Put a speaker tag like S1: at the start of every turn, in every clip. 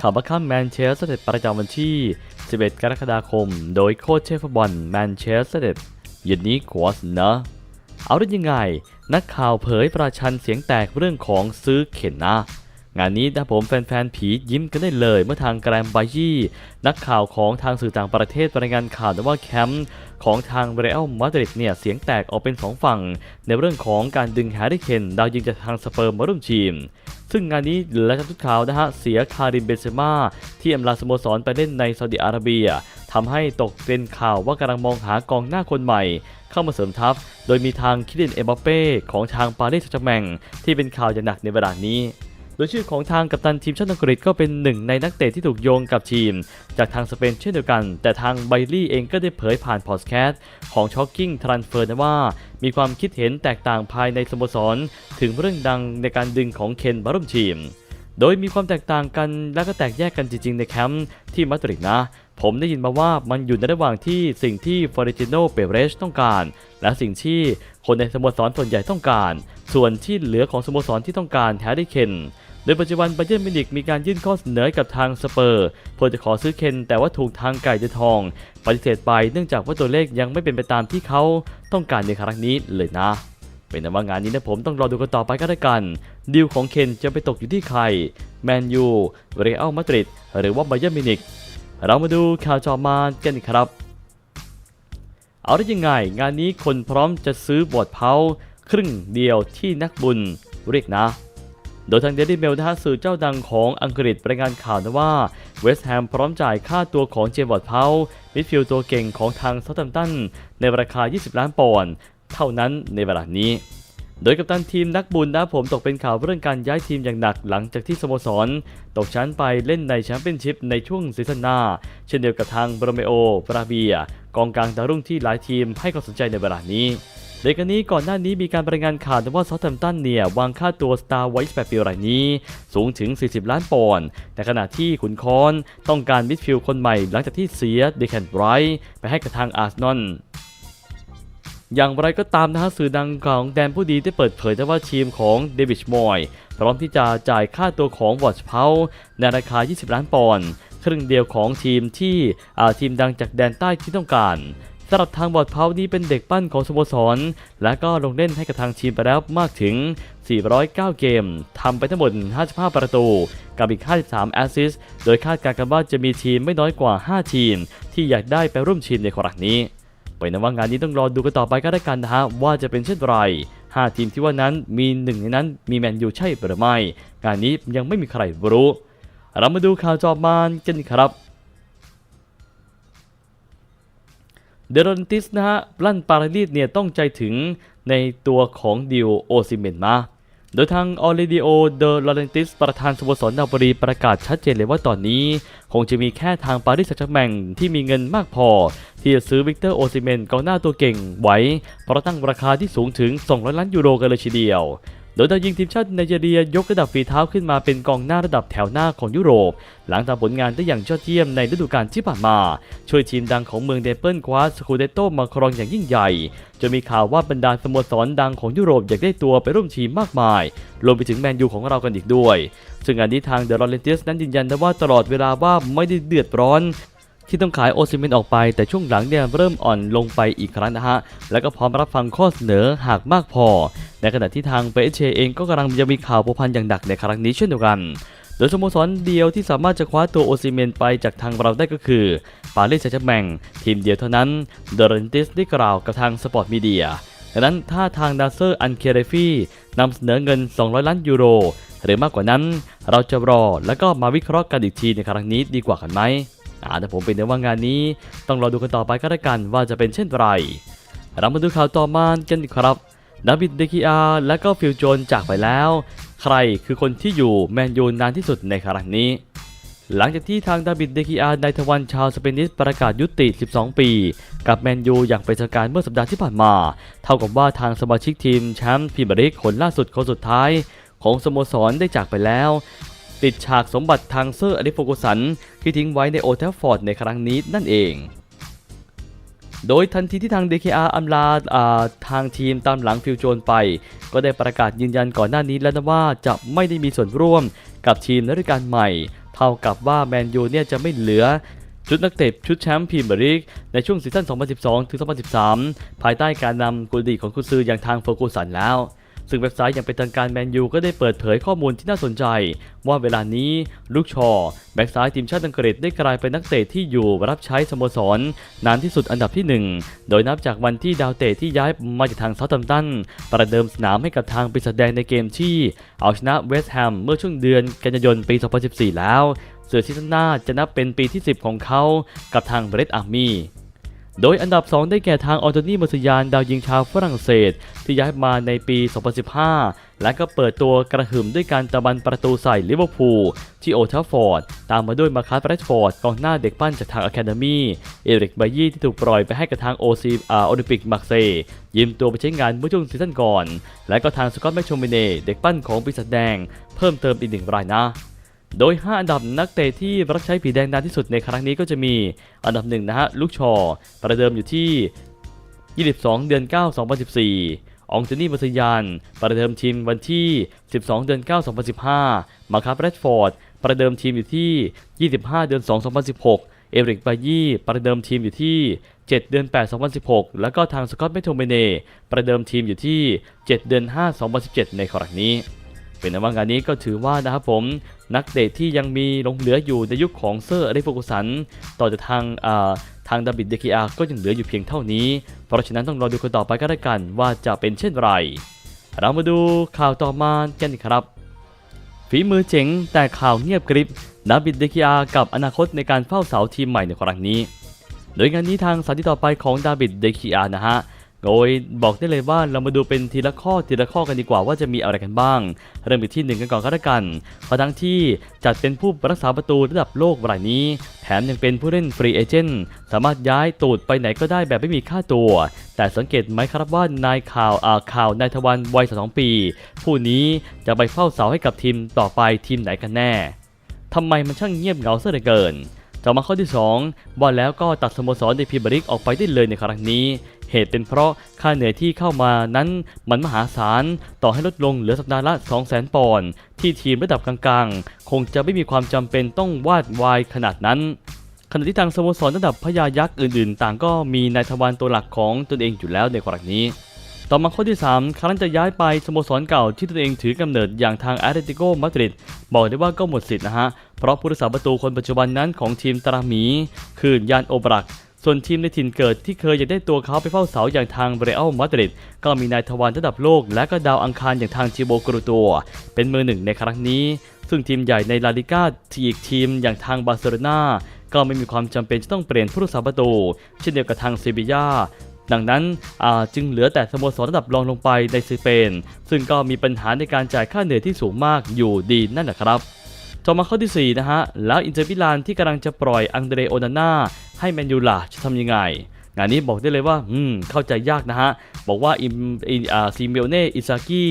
S1: ข่าวบัคคัมแมนเชสเตอร์ประจำวันที่ 11 กรกฎาคม โดยโค้ชเชฟบอลแมนเชสเตอร์เย็นนี้ควอสนะ เอาได้ยังไง นักข่าวเผยประชันเสียงแตกเรื่องของซื้อเข็นนะงานนี้นะผมแฟนๆ ผียิ้มกันได้เลยเมื่อทางแกรมบายี่นักข่าวของทางสื่อต่างประเทศรายงานข่าวว่าแคมป์ของทางเรอัลมาดริดเนี่ยเสียงแตกออกเป็นสองฝั่ง ในเรื่องของการดึงแฮร์รี่เคนดาวยิงจากทางสเปิร์มาร่วมทีม ซึ่งงานนี้และทุกข่าวนะฮะเสียคาริมเบนเซม่าที่อำลาสโมสรไปเล่นในซาอุดิอาระเบียทำให้ตกเป็นข่าวว่ากำลังมองหากองหน้าคนใหม่ เข้ามาเสริมทัพ โดยมีทางคิลินเอมบัปเป้ของทางปารีสแซงต์แมงที่เป็นข่าวอย่างหนักในเวลานี้ ดยชื่อของทางกัปตันทีมชาติอังกฤษก็เป็นหนึ่งในนักเตะที่ถูกโยงกับทีม จากทางสเปนเช่นเดียวกัน แต่ทางไบลี่เองก็ได้เผยผ่านพอดแคสต์ของ Shocking Transfer นะว่า มีความคิดเห็นแตกต่างภายในสโมสร ถึงเรื่องดังในการดึงของเคนมาร่วมทีม โดยมีความแตกต่างกันและก็แตกแยกกันจริงๆในแคมป์ที่มาดริดนะผมได้ยินมาว่ามันอยู่ในระหว่างที่สิ่งที่ฟอร์เรติโนเปเรสต้องการ และสิ่งที่คนในสโมสรส่วนใหญ่ต้องการ ส่วนที่เหลือของสโมสรที่ต้องการแฮร์รี่เคน โดยปัจจุบันบเยิร์นมิวนิกมีการยื่นข้อเสนอกับทางสเปอร์เพื่อจะขอซื้อเคนแต่ว่าถูกทางไก่เดทอง ปฏิเสธไปเนื่องจากว่าตัวเลขยังไม่เป็นไปตามที่เขาต้องการในครั้งนี้เลยนะเป็นแต่ว่างานนี้นะผมต้องรอดูกันต่อไปก็แล้วกัน ดีลของเคนจะไปตกอยู่ที่ใคร แมนยู เรอัลมาดริด หรือว่าบเยิร์นมินิก เรามาดูข่าวจอมานกันครับ เอาได้ยังไง งานนี้คนพร้อมจะซื้อบอดเพาครึ่งเดียวที่นักบุญเรียกนะ โดยทางเดลี่เมลนะฮะสื่อเจ้าดังของอังกฤษรายงานข่าวนะว่าเวสต์แฮมพร้อมจ่ายค่าตัวของเจมส์บอดเพามิดฟิลด์ตัวเก่งของทางเซาท์แฮมป์ตันในราคา 20 ล้านปอนด์เท่านั้นในเวลานี้โดยกัปตันทีมนักบุญนะผมตกเป็นข่าวเรื่องการย้ายทีมอย่างหนักหลังจากที่สโมสร ตกชั้นไปเล่นในแชมเปี้ยนชิพในช่วงซีซั่นหน้า เช่นเดียวกับทางโรเมโอปราเบีย กองกลางดาวรุ่งที่หลายทีมให้ความสนใจในเวลานี้ โดยกันนี้ก่อนหน้านี้มีการรายงานข่าวว่าซอ u t แ a มตันเนี่ยวางค่าตัวสตาร์ไวท์แบบปีรายนี้ สูงถึง 40 ล้านปอนด์แต่ขณะที่ขุนคอนต้องการมิดฟิลด์คนใหม่หลังจากที่เสียเดคันไรท์ไปให้กับทางอาร์เซนอลอย่างไรก็ตามนะฮะสื่อดังของแดนผู้ดีได้เปิดเผยว่าทีมของเดวิดมอยพร้อมที่จะจ่ายค่าตัวของวอชเพาในราคา 20 ล้านปอนด์ครึ่งเดียวของทีมที่อาทีมดังจากแดนใต้ที่ต้องการ สำหรับทางบอดเพานี้เป็นเด็กปั้นของสโมสร และก็ลงเล่นให้กับทางทีมไปแล้วมากถึง 409 เกม ทำไปทั้งหมด 55 ประตู กับอีก 53 แอสซิสต์โดยคาดการณ์กันว่าจะมีทีมไม่น้อยกว่า 5 ทีม ที่อยากได้ไปร่วมทีมในครั้งนี้เป็นะว่างานนี้ต้องรอดูกันต่อไปก็ได้กันนะฮะว่าจะเป็นเช่นไร 5 ทีมที่ว่านั้นมีหนึ่งในนั้นมีแมนยูใช่หรือไม่ งานนี้ยังไม่มีใครรู้ เรามาดูข่าวจอบมานกันครับ เดรอนติสนะฮะลั่นปาราลีดเนี่ยต้องใจถึงในตัวของดิวโอซิเมนมา โดยทางออเดิโอเดอลอเรนติสประธานสโมสรนาบรีประกาศชัดเจนเลยว่าตอนนี้ คงจะมีแค่ทางปารีสแซงต์แมงที่มีเงินมากพอ ที่จะซื้อวิกเตอร์โอซิเมนกองหน้าตัวเก่งไว้ เพราะตั้งราคาที่สูงถึง 200 ล้านยูโรกันเลยทีเดียว โดยดาวยิงทีมชาติไนจีเรียยกระดับฝีเท้าขึ้นมาเป็นกองหน้าระดับแถวหน้าของยุโรป หลังทำผลงานได้อย่างยอดเยี่ยมในฤดูกาลที่ผ่านมา ช่วยทีมดังของเมืองเดเปิลคว้าสคูเดโตมาครองอย่างยิ่งใหญ่จนมีข่าวว่าบรรดาสโมสรดังของยุโรปอยากได้ตัวไปร่วมทีมมากมาย รวมไปถึงแมนยูของเรากันอีกด้วย ซึ่งงานนี้ทางเดอะลอเรนติสนั้นยืนยันนะว่าตลอดเวลาว่าไม่ได้เดือดร้อน ที่ต้องขายโอซิเมนออกไปแต่ช่วงหลังเนี่ยเริ่มอ่อนลงไปอีกครั้งนะฮะ แล้วก็พร้อมรับฟังข้อเสนอหากมากพอ ในขณะที่ทางเปเชเองก็กำลังจะมีข่าวผูกพันอย่างหนักในครั้งนี้เช่นเดียวกันโดยสโมสรเดียวที่สามารถจะคว้าตัวโอซิเมนไปจากทางเราได้ก็คือปารีสแซงต์แชร์แมงทีมเดียวเท่านั้นเดอร์นติสได้กล่าวกับทางสปอร์ตมีเดียดังนั้นถ้าทางดาเซอร์อันเคเรฟี่นำเสนอเงิน 200 ล้านยูโร หรือมากกว่านั้น เราจะรอแล้วก็มาวิเคราะห์กันอีกทีในครั้งนี้ดีกว่ากันไหม อาแต่ผมเป็นในว่างานนี้ ต้องรอดูกันต่อไปก็แล้วกันว่าจะเป็นเช่นไร เรามาดูข่าวต่อมากันครับดาวิดเดคิอาและก็ฟิลโจนจากไปแล้ว ใครคือคนที่อยู่แมนยูนานที่สุดในครั้งนี้ หลังจากที่ทางดาวิดเดคิอาในทวันชาวสเปนิสประกาศยุติ 12 ปี กับแมนยูอย่างเป็นทางการเมื่อสัปดาห์ที่ผ่านมา เท่ากับว่าทางสมาชิกทีมแชมป์พรีเมียร์ลีกคนล่าสุดคนสุดท้ายของสโมสรได้จากไปแล้ว ติดฉากสมบัติทางเซอร์อลิฟโฟกุสัน ที่ทิ้งไว้ในโอเทลฟอร์ดในครั้งนี้นั่นเอง โดยทันทีที่ทาง DKR อำลาาทางทีมตามหลังฟิวโจนไป ก็ได้ประกาศยืนยันก่อนหน้านี้แล้วนะว่าจะไม่ได้มีส่วนร่วมกับทีมนฤดูกาลใหม่ เท่ากับว่าแมนยูเนี่ยจะไม่เหลือชุดนักเตะชุดแชมป์พรีเมียร์ลีกในช่วงซีซั่น 2012-2013 ภายใต้การนำกุลดีของกุนซืออย่างทางเฟอร์กูสันแล้ว ซึ่งเว็บไซต์อย่างเป็นทางการแมนยูก็ได้เปิดเผยข้อมูลที่น่าสนใจ ว่าเวลานี้ลูกชอแบ็กซ้ายทีมชาติอังกฤษได้กลายเป็นนักเตะที่อยู่รับใช้สโมสรนานที่สุดอันดับที่ 1 โดยนับจากวันที่ดาวเตะที่ย้ายมาจากทางเซาท์แฮมตันประเดิมสนามให้กับทางปีศาจแดงในเกมที่ เอาชนะเวสต์แฮมเมื่อช่วงเดือนกันยายนปี 2014 แล้วเสือซีซั่นหน้าจะนับเป็นปีที่ 10 ของเขากับทางเบรดอาร์มี่ โดยอันดับ 2 ได้แก่ทางออโตนี่มอสยานดาวยิงชาวฝรั่งเศส ที่ย้ายมาในปี 2015 และก็เปิดตัวกระหึ่มด้วยการตะบันประตูใส่ลิเวอร์พูลที่โอทัฟฟอร์ด ตามมาด้วยมาคัสแรชฟอร์ดกองหน้าเด็กปั้นจากทางอะคาเดมี่เอริกไบยี่ที่ถูกปล่อยไปให้กับทางโอซีอาโอลิมปิกมาร์เซย์ยืมตัวไปใช้งานเมื่อช่วงซีซั่นก่อน และก็ทางสกอตแมชโชมิเน่เด็กปั้นของปีศาจแดง เพิ่มเติมอีกหนึ่งรายนะ โดย 5 อันดับนักเตะที่รับใช้ผีแดงนานที่สุดในครั้งนี้ก็จะมีอันดับ1นะฮะลูกชอ ประเดิมอยู่ที่ 22 เดือน 9 2014 องเจนี่บัสยาน ประเดิมทีมวันที่ 12 เดือน 9 2015 มาคาร์แรดฟอร์ด ประเดิมทีมอยู่ที่ 25 เดือน 2 2016 เอริกบายี่ ประเดิมทีมอยู่ที่ 7 เดือน 8 2016 แล้วก็ทางสกอตแมทโทเมเน่ ประเดิมทีมอยู่ที่ 7 เดือน 5 2017 ในครั้งนี้ เป็นนว่างานนี้ก็ถือว่านะครับผมนักเตะที่ยังมีหลงเหลืออยู่ในยุคของเซอร์อเล็กฟอร์กูสัน ต่อจากทางทางดาบิดเดกิอาก็ยังเหลืออยู่เพียงเท่านี้ เพราะฉะนั้นต้องรอดูกันต่อไปก็แล้วกันว่าจะเป็นเช่นไร เรามาดูข่าวต่อมากันครับฝีมือเจ๋งแต่ข่าวเงียบกริบดาบิดเดกิอากับอนาคตในการเฝ้าเสาทีมใหม่ในครั้งนี้ โดยงานนี้ทางสถานที่ต่อไปของดาบิดเดคิอานะฮะ โดยบอกได้เลยว่าเรามาดูเป็นทีละข้อทีละข้อกันดีกว่าว่าจะมีอะไรกันบ้าง เริ่มที่ที่หนึ่งกันก่อนก็แล้วกันเพราะทั้งที่จัดเป็นผู้รักษาประตูระดับโลกรายนี้ แถมยังเป็นผู้เล่นฟรีเอเจนต์สามารถย้ายตูดไปไหนก็ได้แบบไม่มีค่าตัว แต่สังเกตไหมครับว่านายข่าวอาข่าวนายทวันวัย2ปี ผู้นี้จะไปเฝ้าเสาให้กับทีมต่อไปทีมไหนกันแน่ทำไมมันช่างเงียบเหงาเสียเหลือเกินต่อมาข้อที่ 2 ว่าแล้วก็ตัดสโมสรในพรีเมียร์ลีกออกไปได้เลยในครั้งนี้ เหตุเป็นเพราะค่าเหนื่อยที่เข้ามานั้นมันมหาศาล ต่อให้ลดลงเหลือสัปดาห์ละ 200,000 ปอนด์ที่ทีมระดับกลางๆ คงจะไม่มีความจำเป็นต้องวาดวายขนาดนั้นขณะที่ทางสโมสรระดับพญายักษ์อื่นๆ ต่างก็มีนายทวารตัวหลักของตนเองอยู่แล้วในครั้งนี้ ต่อมาข้อที่ 3 ครั้นจะย้ายไปสโมสรเก่าที่ตนเองถือกำเนิดอย่างทางแอตเลติโกมาดริดบอกได้ว่าก็หมดสิทธิ์นะฮะ เพราะผู้รักษาประตูคนปัจจุบันนั้นของทีมตราหมี คือยานโอบรัก ส่วนทีมในถิ่นเกิดที่เคยอยากได้ตัวเขาไปเฝ้าเสาอย่างทางเรอัลมาดริดก็มีนายทวารระดับโลก และก็ดาวอังคารอย่างทางจิโบกรูตัวเป็นมือหนึ่งในครั้งนี้ ซึ่งทีมใหญ่ในลาลิก้าที่อีกทีมอย่างทางบาร์เซโลนาก็ไม่มีความจำเป็นจะต้องเปลี่ยนผู้รักษาประตู เช่นเดียวกับทางเซบียาดังนั้นอาจึงเหลือแต่สโมสรระดับรองลงไปในสเปน ซึ่งก็มีปัญหาในการจ่ายค่าเหนื่อยที่สูงมากอยู่ดีนั่นแหละครับต่อมาข้อที่ 4 นะฮะ แล้วอินเตอร์มิลานที่กำลังจะปล่อยอังเดรโอนาน่า ให้แมนยูล่ะจะทำยังไง งานนี้บอกได้เลยว่าอืมเข้าใจยากนะฮะ บอกว่าอิมอินอ่าซิเมโอเน่อิซากิ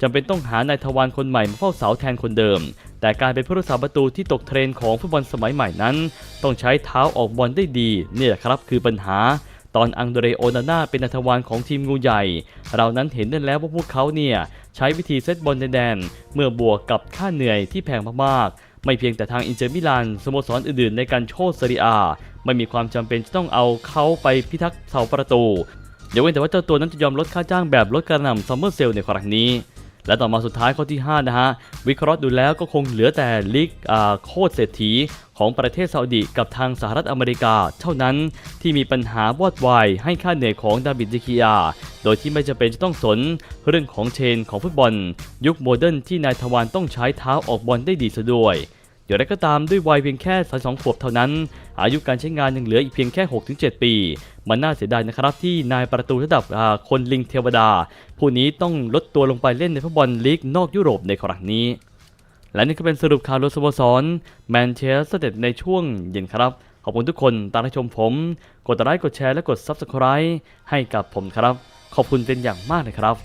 S1: จำเป็นต้องหานายทวารคนใหม่มาเฝ้าเสาแทนคนเดิม แต่การเป็นผู้รักษาประตูที่ตกเทรนของฟุตบอลสมัยใหม่นั้น ต้องใช้เท้าออกบอลได้ดีนี่แหละครับคือปัญหา ตอนอังเดรโอนาน่าเป็นนักทวารของทีมงูใหญ่ เรานั้นเห็นได้แล้วว่าพวกเขาเนี่ยใช้วิธีเซตบอลในแดน เมื่อบวกกับค่าเหนื่อยที่แพงมากๆไม่เพียงแต่ทางอินเตอร์มิลานสโมสรอื่นๆในการโชว์เซรีอา ไม่มีความจำเป็นจะต้องเอาเขาไปพิทักษ์เสาประตู เดี๋ยวเว้นแต่ว่าเจ้าตัวนั้นจะยอมลดค่าจ้างแบบลดกระหน่ำซัมเมอร์เซลในครั้งนี้ และต่อมาสุดท้ายข้อที่ 5 นะฮะ วิเคราะห์ดูแล้วก็คงเหลือแต่ลีกอ่าโคตรเศรษฐีของประเทศซาอุดิกับทางสหรัฐอเมริกา เท่านั้นที่มีปัญหาวอดวายให้ค่าเหนื่อยของดาบิดดิคิอาโดยที่ไม่จำเป็นจะต้องสนเรื่องของเชนของฟุตบอล ยุคโมเดิร์นที่นายทวารต้องใช้เท้าออกบอลได้ดีซะด้วย อย่างไรก็ตามด้วยวัยเพียงแค่ 32 ขวบเท่านั้น อายุการใช้งานยังเหลืออีกเพียงแค่ 6-7 ปี มันน่าเสียดายนะครับที่นายประตูระดับอาคนลิงเทวดา ผู้นี้ต้องลดตัวลงไปเล่นในฟุตบอลลีกนอกยุโรปในครั้งนี้ และนี่ก็เป็นสรุปข่าวรถสโมสรแมนเชสเตอร์ในช่วงเย็นครับ ขอบคุณทุกคนตามรับชมผม กดไลค์กดแชร์และกด Subscribe ให้กับผมครับ ขอบคุณเป็นอย่างมากเลยครับ